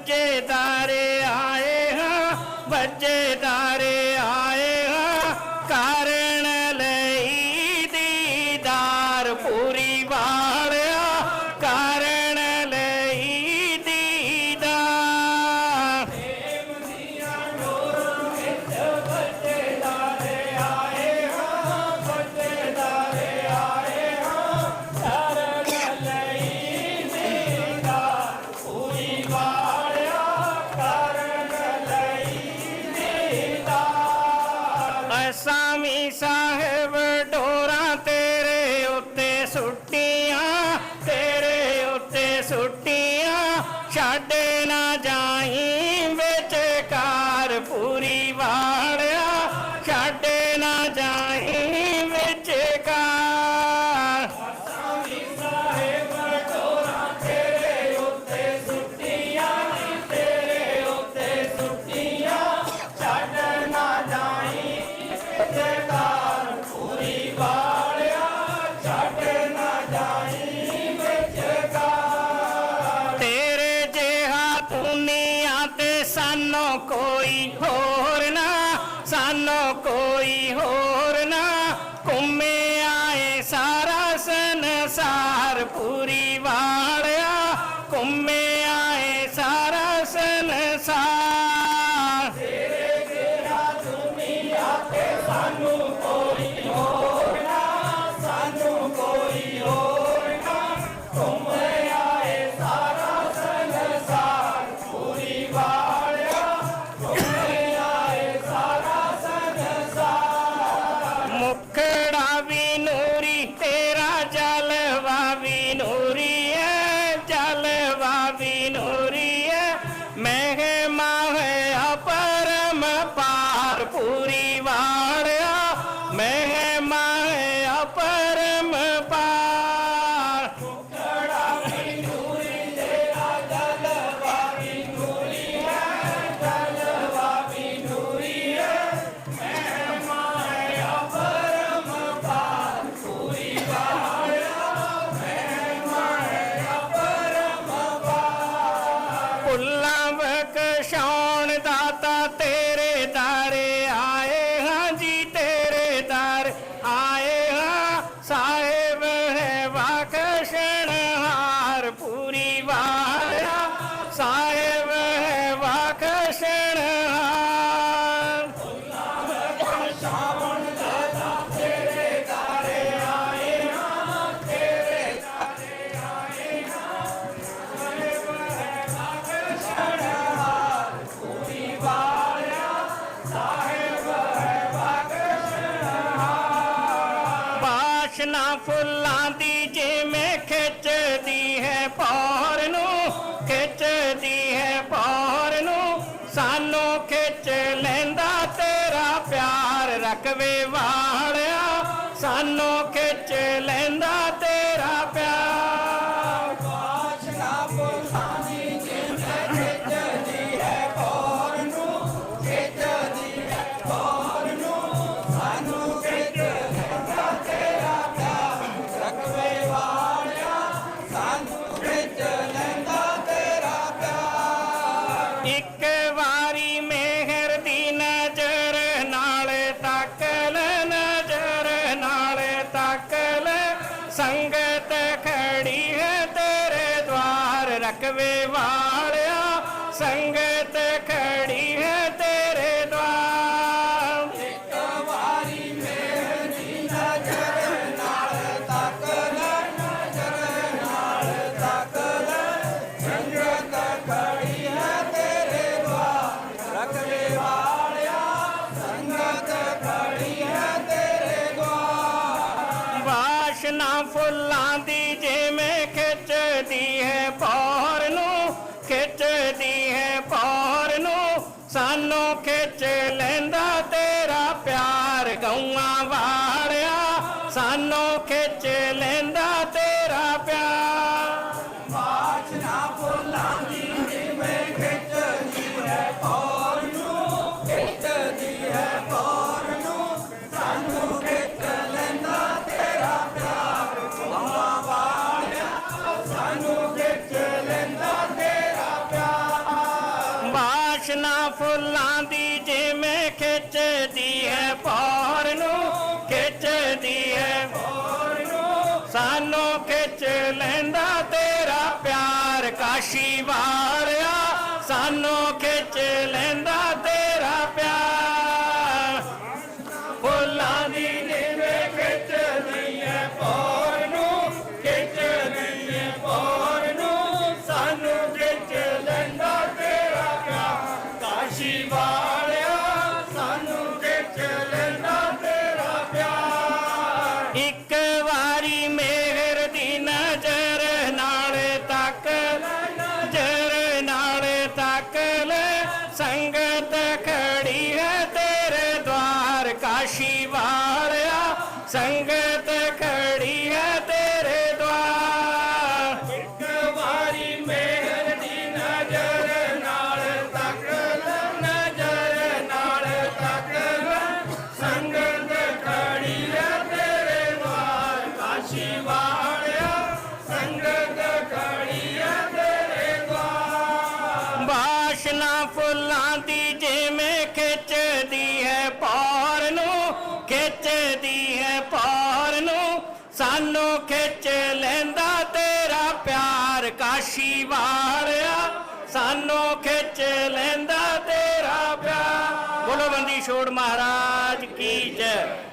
ਬੱਚੇ ਦਾਰੇ ਆਏ ਹਾਂ ਬੱਚੇ ਦਾਰੇ ਆਏ ਹਾਂ ਕਾਰਨ ਲਈ ਦੀਦਾਰ ਪੂਰੀ ਵਾਲਿਆ ਛੱਡ ਨਾ ਜਾਈ ਸਾਰ ਪੂਰੀ ਵਾਲਿਆ ਘੁੰਮੇ ਬਾਸ਼ਨਾ ਫੁੱਲਾਂ ਦੀ ਜਿਵੇਂ ਖਿੱਚਦੀ ਹੈ ਪੌਰ ਨੂੰ, ਖਿੱਚਦੀ ਹੈ ਪੌਰ ਨੂੰ, ਸਾਨੂੰ ਖਿੱਚ ਲੈਂਦਾ ਤੇਰਾ ਪਿਆਰ ਰਕਵੇ ਵਾਲਿਆ, ਸਾਨੂੰ ਖਿੱਚ ਲੈਂਦਾ ਨਾਲ ਸੰਗਤ ਖੜੀ ਹੈ ਤੇਰੇ ਦਵਾਰ ਰਕਵੇ ਵਾਲਿਆ। ਸੰਗਤ ਖੜੀ ਹੈ ਤੇਰੇ ਦਵਾਰ। ਵਾਸ਼ਨਾ ਫੁੱਲਾਂ ਦੀ ਜਿਵੇਂ ਖਿੱਚਦੀ ਹੈ ਪੌਰ ਨੂੰ, ਖਿੱਚਦੀ ਹੈ ਪੌਰ ਨੂੰ, ਸਾਨੂੰ ਖਿੱਚ ਲੈਂਦਾ ਤੇਰਾ ਪਿਆਰ ਗਊਆਂ ਵਾਰਿਆ, ਸਾਨੂੰ ਖਿੱਚ ਲੈਂਦਾ ਤੇਰਾ ਪਿਆਰ। ਫੁੱਲਾਂ ਦੀ ਦੀ ਹੈ ਸਾਨੂੰ ਖਿੱਚ ਲੈਂਦਾ ਤੇਰਾ ਪਿਆਰ ਕਾਸ਼ੀ ਵਾਲਿਆ ਸਾਨੂੰ ਖਿੱਚ ਲੈਂਦਾ ਇੱਕ ਵਾਰੀ ਮਿਹਰ ਦੀ ਨਜ਼ਰ ਨਾਲ ਤੱਕ, ਨਜ਼ਰ ਨਾਲ ਤੱਕ ਲੈ ਸੰਗਤ ਖੜੀ ਹੈ ਤੇਰੇ ਦਵਾਰ ਕਾਸ਼ੀ ਵਾਲਿਆ। ਸੰਗਤ ਸਾਨੂੰ ਖਿੱਚ ਲੈਂਦਾ ਤੇਰਾ ਪਿਆਰ ਕਾਸ਼ੀ ਵਾਲਿਆ ਸਾਨੂੰ ਖਿੱਚ ਲੈਂਦਾ ਤੇਰਾ